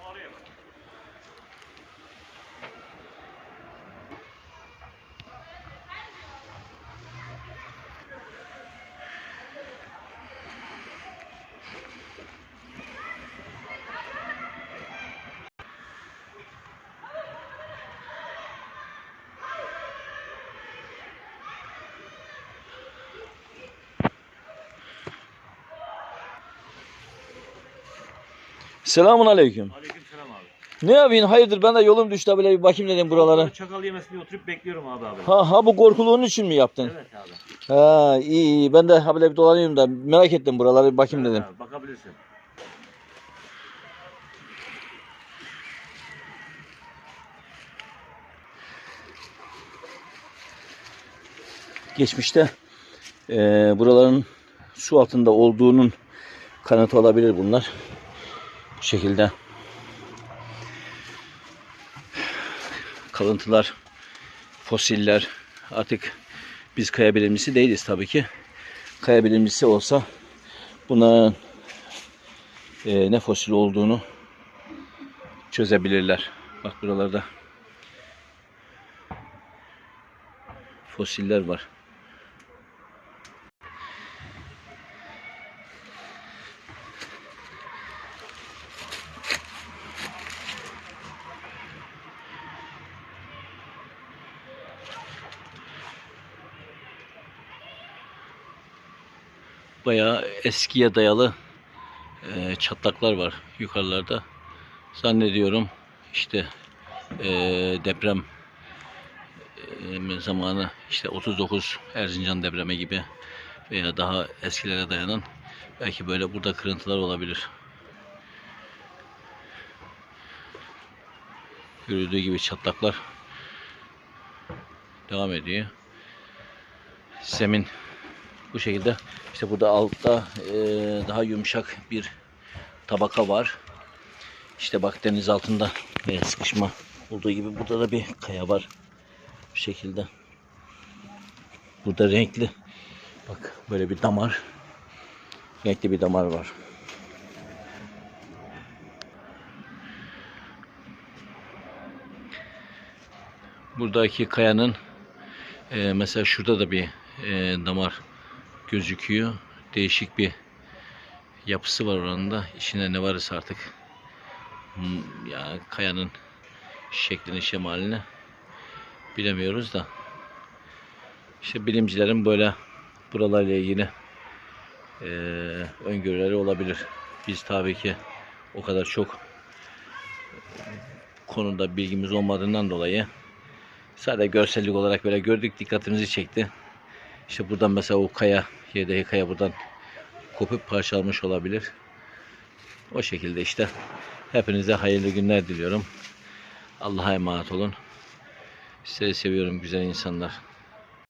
Oraya. Selamun aleyküm. aleyküm. Ne yapayım hayırdır ben de yolum düştü böyle bir bakayım dedim buralara. Çakal yemesi diye oturup bekliyorum abi abi. Ha ha bu korkuluğun için mi yaptın? Evet abi. Ha iyi iyi ben de ha böyle bir dolanıyorum da merak ettim buralara bir bakayım dedim. Abi, bakabilirsin. Geçmişte e, buraların su altında olduğunun kanıtı olabilir bunlar. Bu şekilde kalıntılar, fosiller artık biz kaya bilimcisi değiliz tabii ki. Kaya bilimcisi olsa bunların e, ne fosil olduğunu çözebilirler. Bak buralarda fosiller var. Bayağı eskiye dayalı e, çatlaklar var yukarılarda. Zannediyorum işte e, deprem e, zamanı işte 39 Erzincan depremi gibi veya daha eskilere dayanan belki böyle burada kırıntılar olabilir. Görüldüğü gibi çatlaklar devam ediyor. Zemin bu şekilde. İşte burada altta e, daha yumuşak bir tabaka var. İşte bak deniz altında e, sıkışma olduğu gibi burada da bir kaya var. Bu şekilde. Burada renkli. Bak böyle bir damar. Renkli bir damar var. Buradaki kayanın e, mesela şurada da bir e, damar gözüküyor. Değişik bir yapısı var oranın. İçinde ne varsa artık hmm, ya kayanın şeklini şemalini bilemiyoruz da işte bilimcilerin böyle buralarla ilgili eee öngörüleri olabilir. Biz tabii ki o kadar çok konuda bilgimiz olmadığından dolayı sadece görsellik olarak böyle gördük dikkatimizi çekti. İşte buradan mesela o kaya, yerdeki kaya buradan kopup parçalanmış olabilir. O şekilde işte. Hepinize hayırlı günler diliyorum. Allah'a emanet olun. Sizleri seviyorum güzel insanlar.